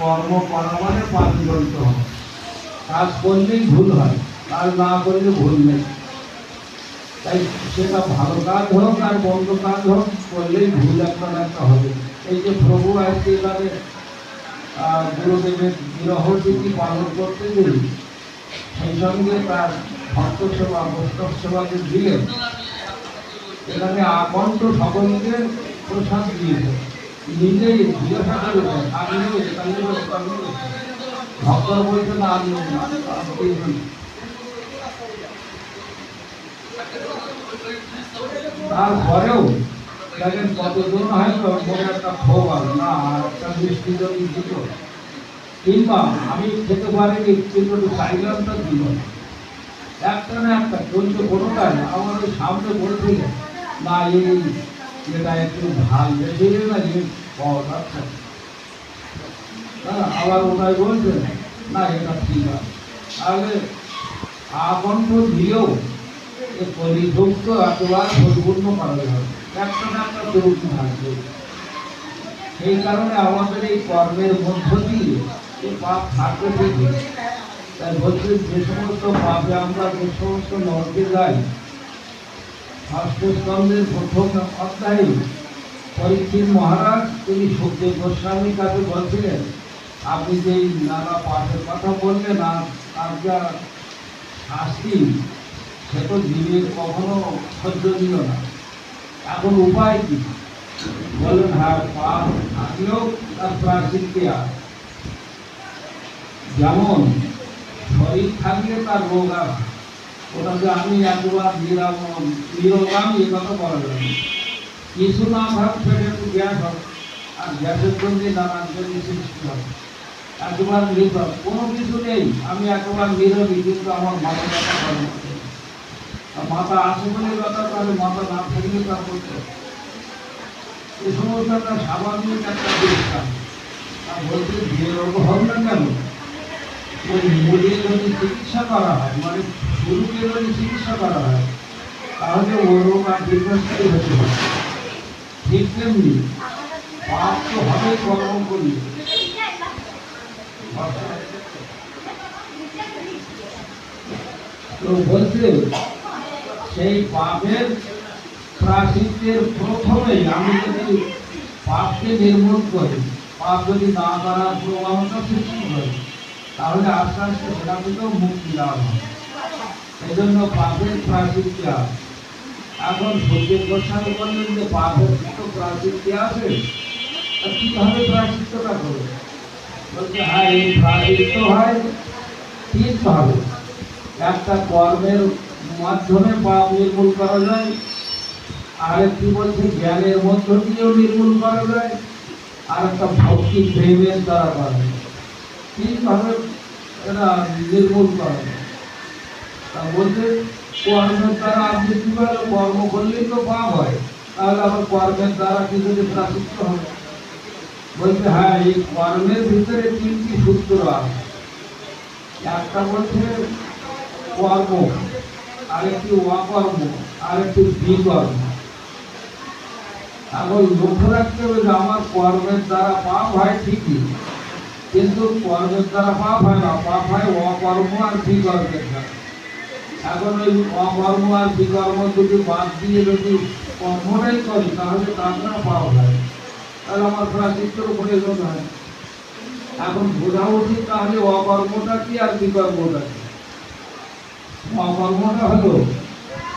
কর্ম করা মানে পাপ জড়িত হবে কাজ করলেই ভুল হয়, কাজ না করলে ভুল নেই। তাই সেটা ভালো কাজ হোক আর বন্ধ কাজ হোক, করলেই ভুল একটা একটা হবে। এই যে প্রভু আজকে এবারে গুরুদেবের বিরহ তিথি পালন করতে গেলে সেই সঙ্গে তার ভক্ত সেবা বৈষ্ণব সেবাকে দিলেন। এখানে আকণ্ঠ সকলকে প্রসাদ দিয়েছে তারপরেও দেখেন কতজন হয়তো একটা আছে না, একটা মিষ্টি দিত। কিংবা আমি খেতে পারিনি, কিন্তু চাইলাম তো দিল। একটা না একটা, চলছে কোনোটাই আমার সামনে বলছিলেন, না এই এটা একটু ভালো বেশি না যে পাওয়া যাচ্ছে হ্যাঁ আবার ওটাই বলছেন না, এটা ঠিক আছে। তাহলে আকণ্ঠ দিয়েও পরিভুক্ত একেবারে পরিপূর্ণ করা যাবে একটা না একটা ত্রুটি থাকবে। সেই কারণে আমাদের এই কর্মের মধ্য দিয়ে এই পাপ থাকবে ঠিকই। তাই বলছে, যে সমস্ত পাপে আমরা যে সমস্ত নরকে যাই মহারাজ তিনি গোস্বামীর কাছে বলছিলেন? আপনি নানা পাপের কথা বললেন আর তার যা শাস্তি, সে তো জীবের কখনো সহ্য দিল না। এখন উপায় কি? বললেন হ্যাঁ পাপ থাকলেও তার প্রাচিত্য আছে যেমন শরীর থাকলে তার রোগ আছে ওটাকে আমি একবার নিরাম নিরোগাম এ কথা বলা যাবে কিছু না ভাব সেটা একটু গ্যাস হবে আর গ্যাসের জন্য নানান জন্য সৃষ্টি হবে। একবার কোনো কিছু নেই। আমি একবার নিরবি কিন্তু আমার মাথা ব্যথা করে। মাথা আছে বলে তাহলে মাথা না থাকলে তা করতে। এই সমস্ত একটা স্বাভাবিক একটা আর বলতে যে রোগ হবে না কেন? ওই যদি চিকিৎসা করা হয় মানে শুরুতে যদি চিকিৎসা করা হয় তাহলে ও রোগ আর দীর্ঘস্থায়ী হতে পারে ঠিক তেমনি পাপ তো হবে কর্ম করি তো বলছে সেই পাপের প্রাচিত্যের প্রথমেই আমি যদি পাপকে নির্মূল করি পাপ যদি না করার প্রবণতা সৃষ্টি করি তাহলে আস্তে আস্তে সেটা থেকেও মুক্তি লাভ হবে। এই জন্য পাপের আছে। এখন সূর্যের গোস্বামী বললেন যে পাপের তো প্রাচিত্য আছে, তা কীভাবে প্রাচিত্যটা করবে বলছে হ্যাঁ এই প্রাচিত্য হয় তিনভাবে একটা কর্মের মাধ্যমে পাপ নির্মূল করা যায়, আরেকটি বলছে, জ্ঞানের মধ্য দিয়েও নির্মূল করা যায় আর একটা ভক্তি প্রেমের দ্বারা করা যায়। তিনভাবে এটা নির্মূল করা যায়। তা বলতে কর্মের দ্বারা আপনি কীভাবে কর্ম করলেই তো পাপ হয়? তাহলে আবার কর্মের দ্বারা কি যদি প্রাচিত্য হবে বলতে হ্যাঁ এই কর্মের ভিতরে তিনটি সূত্র আছে। একটা বলছে কর্ম, আরেকটি অকর্ম, আরেকটি বিকর্ম। এখন লক্ষ্য রাখতে হবে যে আমার কর্মের দ্বারা পাপ হয় ঠিকই, কিন্তু কর্মের দ্বারা পাপ হয় না, পাপ হয় অকর্ম আর বিকর্মের দ্বারা। এখন ওই অকর্ম আর বিকর্ম যদি বাদ দিয়ে যদি কর্মটাই করি, তাহলে দ্বারা পাপ হয় তাহলে আমার প্রাচিত্যের উপরে জন্য হয়। এখন বোঝা উচিত তাহলে অকর্মটা কি আর বিকর্মটা কি? অকর্মটা হলো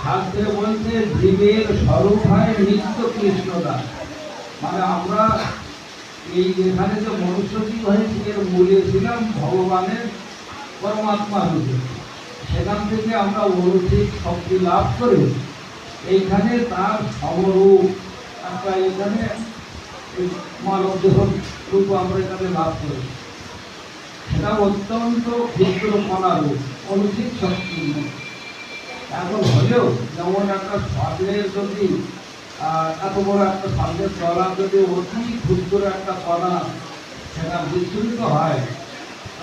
শাস্ত্রে বলছে, জীবের স্বরূপ হয় নিত্য কৃষ্ণদা মানে আমরা এই এখানে যে মনুষ্য জীব হয়েছি, এর মূলে ছিলাম ভগবানের পরমাত্মা রূপে। সেখান থেকে আমরা অলৌকিক শক্তি লাভ করে এইখানে তার সমরূপ একটা এখানে মানব দেহ রূপ আমরা এখানে লাভ করি। সেটা অত্যন্ত ক্ষুদ্র কণা রূপ অলৌকিক শক্তি এখন হলেও যেমন একটা স্বর্ণের যদি এত বড় একটা স্বর্ণের তলা যদি অতি ক্ষুদ্র একটা কণা সেটা বিচ্ছুরিত হয়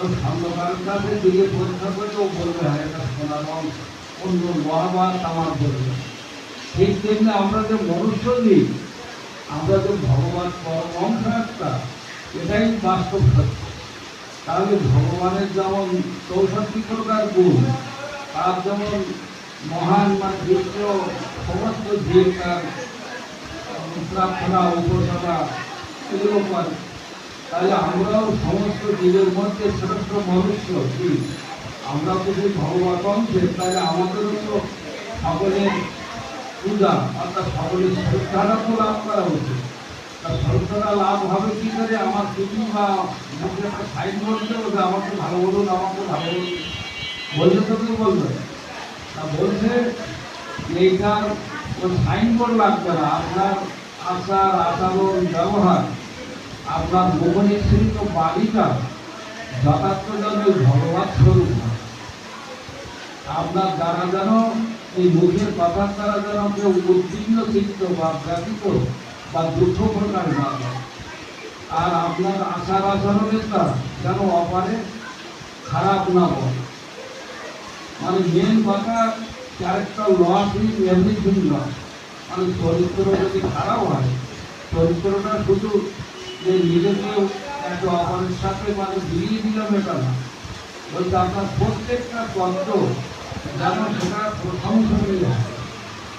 তখন স্বর্ণকার কাছে দিকে পরীক্ষা করলেও বলবে হ্যাঁ অন্য মহাবান তামার বলবে ঠিক তেমনি আমরা যে মনুষ্য দিই আমরা যে ভগবান পরমংস একটা এটাই বাস্তব সত্য। তাহলে ভগবানের যেমন চৌষট্টি প্রকার গুণ, তার যেমন মহান বা দৃশ্য সমস্ত জীব তার প্রার্থনা উপাসনা, এগুলো করে। তাহলে আমরাও সমস্ত জীবের মধ্যে শ্রেষ্ঠ মনুষ্য, কি? আমরা যদি ভগবান অংশে তাহলে আমাদেরও তো সকলের পূজা অর্থাৎ সকলের শ্রদ্ধাটা তো লাভ করা উচিত। তা শ্রদ্ধাটা লাভ হবে কি করে? আমার কিছু বা মুখে একটা সাইন বলতে হবে আমাকে ভালো বলুন, আমাকে ভালো বলুন। বললে তো কেউ বলবে তা বলছে, এইটার ওই সাইনবোর্ড লাগবে না। আপনার আচার, আচরণ, ব্যবহার আপনার মুখনিসৃত বালিকা যথার্থ যেন ওই ভগবান স্বরূপ। আপনার দ্বারা যেন এই মুখের কথার দ্বারা যেন কেউ উদ্বিগ্ন, চিত্ত বা ব্যতীত বা দুঃখ প্রকাশ না। আর আপনার আচার আচরণের যেন অপারে খারাপ না হয় মানে মেন কথা character loss is everything loss মানে চরিত্র যদি খারাপ হয়, চরিত্রটা শুধু যে নিজেকে একটা অপরের সাথে মানে বিলিয়ে দিলাম এটা না। বলতে আপনার প্রত্যেকটা তত্ত্ব যেন সেটা প্রশংসনীয়।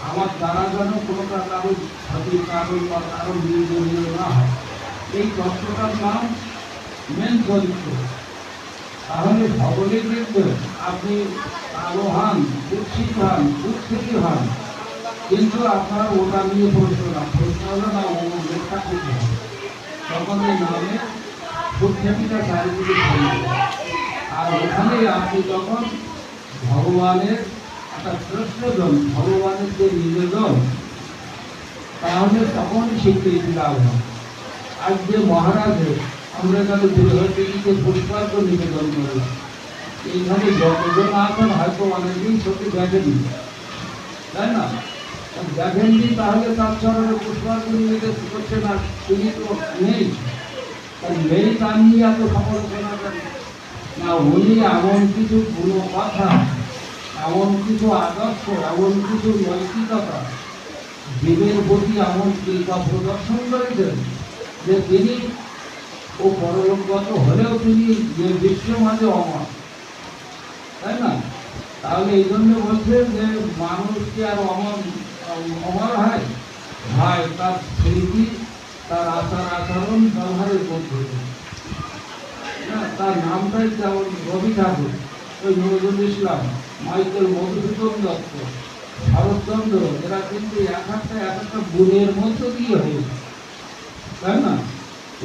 আমার দ্বারা যেন কোনোটা কারোর ক্ষতি কারণ বা কারোর নির্দলীয় না হয়। এই তত্ত্বটার নাম মেন চরিত্র। তাহলে সকলে দেখবেন আপনি কালো হন কুৎসিত হন কুৎসিতি হন কিন্তু আপনারা ওটা নিয়ে প্রশ্ন না, প্রশ্ন হলো না ও লেখা করতে হবে এই নামে সুখ্যাতিটা চারিদিকে আর ওখানে আপনি তখন ভগবানের একটা শ্রেষ্ঠজন ভগবানের যে নিজজন তাহলে তখন স্বীকৃতি লাভ হয়। আজকে মহারাজের আমরা এখানে বৃহস্পতিকে পুষ্পার্ঘ নিবেদন করলাম এইখানে যতজন আছেন, হয়তো অনেকেই সত্যি দেখেনি তাই না? আর দেখেননি তাহলে তার চরণে পুষ্পার্ঘ নিবেদন করছে না? তিনি তো নেই। তাই নেই তা নিয়ে এত সমালোচনা করেন না উনি এমন কিছু গুণ কথা, এমন কিছু আদর্শ, এমন কিছু নৈতিকতা জীবের প্রতি এমন কৃপা প্রদর্শন করেছেন যে তিনি ও পরলোকগত হলেও তিনি যে বিশ্বের মাঝে অমর। তাই না? তাহলে এই জন্য বলছে যে মানুষ কি আর অমর অমর হয় হয় তার স্মৃতি তার আচার আচরণ ব্যবহারের না, তার নামটাই যেমন রবি ঠাকুর ওই নজরুল ইসলাম মাইকেল মধুসূদন দত্ত শরৎচন্দ্র এরা কিন্তু এক একটা এক একটা গুণের মধ্য দিয়ে হয়েছে তাই না?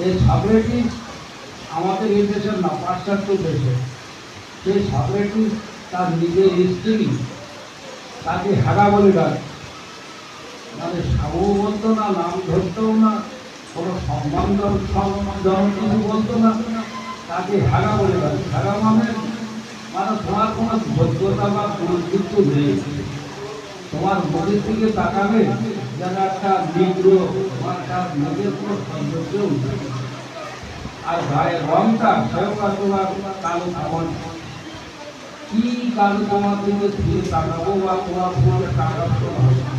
এই সক্রেটিস আমাদের এই দেশের না পাশ্চাত্য দেশে। সেই সক্রেটিস তার নিজের স্ত্রী তাকে হাগা বলে ডাক। মানে সাবু বলতো না, নাম ধরতেও না, কোনো সম্মান সম্মানজনক কিছু বলতো না। তাকে হাগা বলে ডাক হাগা মানে মানে তোমার কোনো যোগ্যতা বা গুরুত্ব নেই। তোমার মুখের দিকে তাকাবে যেন একটা নিগ্র তার মুখের কোনো সৌন্দর্য আর গায়ের রংটা স্বয়ং তোমার কালো কামন কি কালো তোমার দিকে ফিরে তাকাবো বা তোমার ফোনে তাকাবো? হবে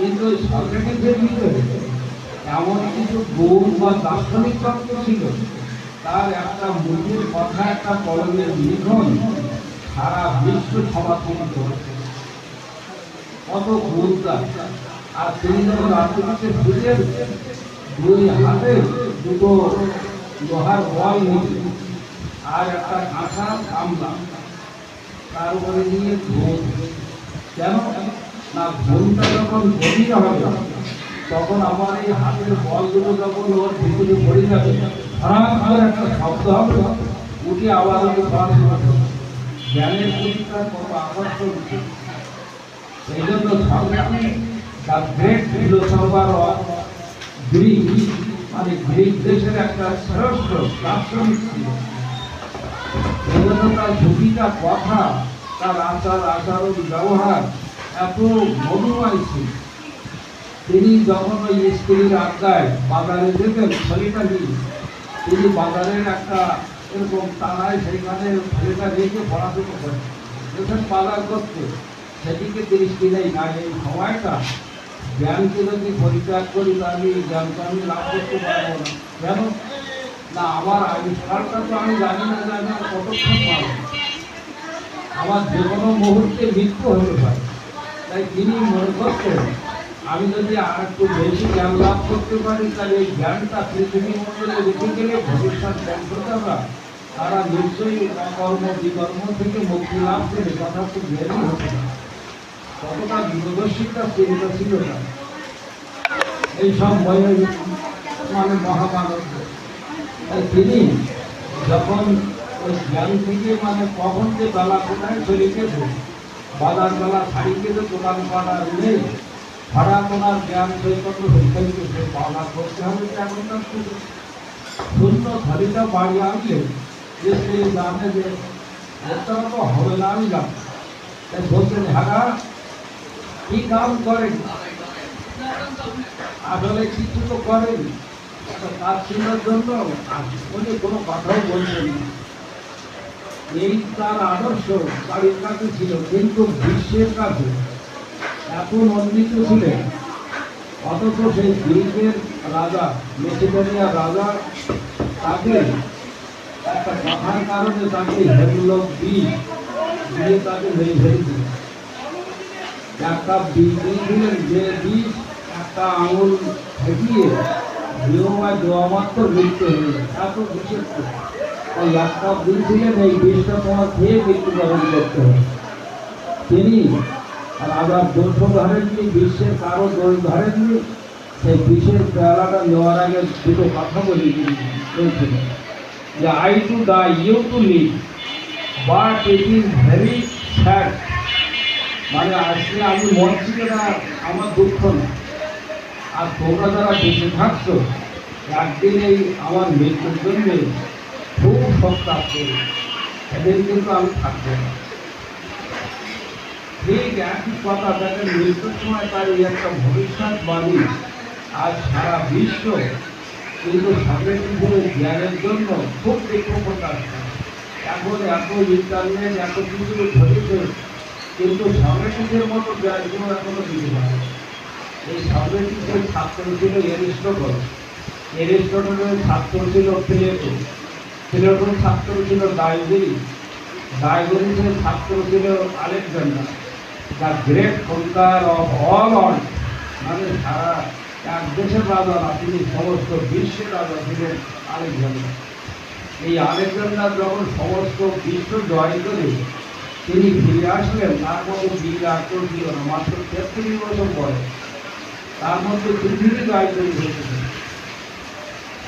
কিন্তু সরকারের ভিতরে এমন কিছু গুণ বা দার্শনিক তত্ত্ব ছিল, তার একটা মুখের কথা, একটা কলমের লিখন সারা বিশ্ব সমাপন করেছে কত গুরুত্ব আর তিনি যখন রাত্রিতে ফিরে দুই হাতে দুটো লোহার বল নিয়ে আর একটা কাঁচা কামলা তার উপরে নিয়ে ঘুম কেন ঘুমটা যখন গভীর হবে তখন আমার এই হাতের বল দুটো যখন ওর ভিতরে পড়ে যাবে হঠাৎ করে একটা শব্দ হবে, উঠে আবার ওকে বাস জ্ঞানের পরীক্ষা কত আকর্ষণ এই জন্য সরকারি দ্য গ্রেট ফিলোসফার গ্রিক মানে গ্রিক দেশের একটা শ্রেষ্ঠ দার্শনিক ছিল এই জন্য তার ঝুঁকিটা কথা, তার আচার আচরণ ব্যবহার এত মধুময় ছিল তিনি যখন ওই স্ত্রীর আড্ডায় বাজারে যেতেন, ছেলেটা নিয়ে তিনি বাজারের একটা এরকম তারায় সেইখানে ছেলেটা রেখে পড়াশুনো করেন। যেখানে বাজার করতে, সেদিকে দৃষ্টি নেই। না, এই সময়টা জ্ঞানকে যদি পরিত্যাগ করি তাহলে এই জ্ঞানকে আমি লাভ করতে পারব না। কেন? না, আমার আবিষ্কারটা তো আমি জানি না আমি আর কতক্ষণ পাবো। আমার যে কোনো মুহূর্তে মৃত্যু হতে পারে। তাই তিনি মনে করতেন আমি যদি আর একটু বেশি জ্ঞান লাভ করতে পারি, তাহলে এই জ্ঞানটা পৃথিবী মন্ডলে রেখে গেলে ভবিষ্যৎ বংশধারা তারা নিশ্চয়ই অকর্ম বিকর্ম থেকে মুক্তি লাভ করে কথা খুব জ্ঞানী হতে কতটা দূরদর্শিতা চিন্তা ছিল না। এইসব বইয়ের মানে মহামানব। তাই তিনি যখন ওই জ্ঞান থেকে মানে কখন যে বেলা কোথায় চলে গেছে বাজার বেলা ছাড়িয়ে গেছে দোকান পাড়া নেই। ভাড়া কোনার জ্ঞান চৈতন্য হয়ে গেছে পাওনা করতে হবে তার শুধু। শূন্য বাড়ি আনলে যে সে জানে যে ওটা তো হবে না আমি জানি। তাই বলছেন, হারা, কি কাম করেন? আসলে কিছু তো করেন তার চিনার জন্য উনি কোনো কথাও বলছেন না। এই তার আদর্শ বাড়ির কাছে ছিল, কিন্তু বিশ্বের কাছে এত নন্দিত ছিলেন। অথচ সেই গ্রিকের রাজা মেসিডোনিয়া রাজা, তাকে একটা কথার কারণে তাকে হেমলক বিষ দিয়ে তাকে মেরে ফেলেছিলেন একটা বীজ দিয়েছিলেন যে বীজ একটা আঙুল ঠেকিয়ে দেওয়া দেওয়া মাত্র মৃত্যু হয়ে এত বিশেষ ওই একটা দিয়েছিলেন এই বীজটা তোমার খেয়ে মৃত্যুবরণ করতে হবে। তিনি রাজার দোষ ধরেননি, বিশ্বের কারও দোষ ধরেননি, সেই বিশেষ পেয়ালাটা নেওয়ার আগে দুটো কথা বলি তিনি। বলছিলেন যে I to the you to live, but it is very sad. মানে আজকে আমি মরছি না, আমার দুঃখ না। আর তোমরা যারা বেঁচে থাকছো, একদিন এই আমার মৃত্যুর জন্য খুব সত্তাপ করি সেদিন কিন্তু আমি থাকব না। ঠিক একই কথা, দেখেন মৃত্যুর সময় তার এই একটা ভবিষ্যৎবাণী আজ সারা বিশ্ব কিন্তু সাংস্কৃতিক জ্ঞানের জন্য খুব দেখো প্রকাশ। এখন এত ইন্টারনেট, এত কিছু ধরেছে কিন্তু সক্রেটিসের মতো জ্ঞানগুলো এখনও দিতে পারে। এই সক্রেটিসের ছাত্র ছিল এরিস্টটল। এরিস্টটলের ছাত্র ছিল প্লেটো। প্লেটোর ছাত্র ছিল ডাইবেরি ডাইবেরিসের ছাত্র ছিল Alexander. The great conquer of all all মানে সারা এক দেশের রাজা না, তিনি সমস্ত বিশ্বের রাজা ছিলেন আলেকজান্ডার। এই আলেকজান্ডার যখন সমস্ত বিশ্ব জয় করে, তিনি ফিরে আসলেন, তার মধ্যে বীর আক্রমণ ছিল না, মাত্র তেত্রিশ বছর পরে। তার মধ্যে পৃথিবী জয় করে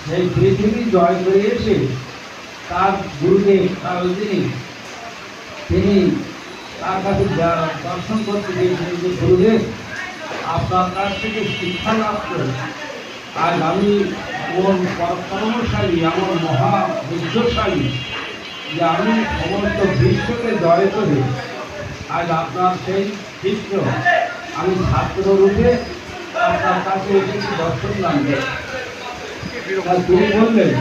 সেই পৃথিবী জয় করে এসে তার গুরুদেব তার যিনি তিনি তার কাছে দর্শন করতে গিয়েছিলেন যে গুরুদেব, আপনার কাছ থেকে শিক্ষা লাভ করে আজ আমি এমন পরাক্রমশালী আমার মহা বিদ্যশালী যে আমি সমস্ত বিশ্বকে জয় করে। আজ আপনার সেই শিষ্য, আমি ছাত্র রূপে আপনার কাছে এসেছি দর্শন আর তিনি বললেন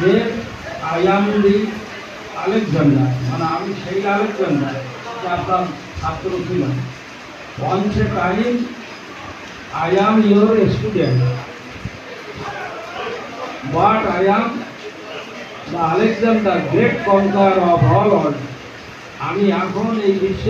যে আয়ামুলি আলেকজান্ডার মানে আমি সেই আলেকজান্ডার আপনার ছাত্র time I'm your student. But I'm the Alexander great conquer of all আমি এখন এই বিশ্বের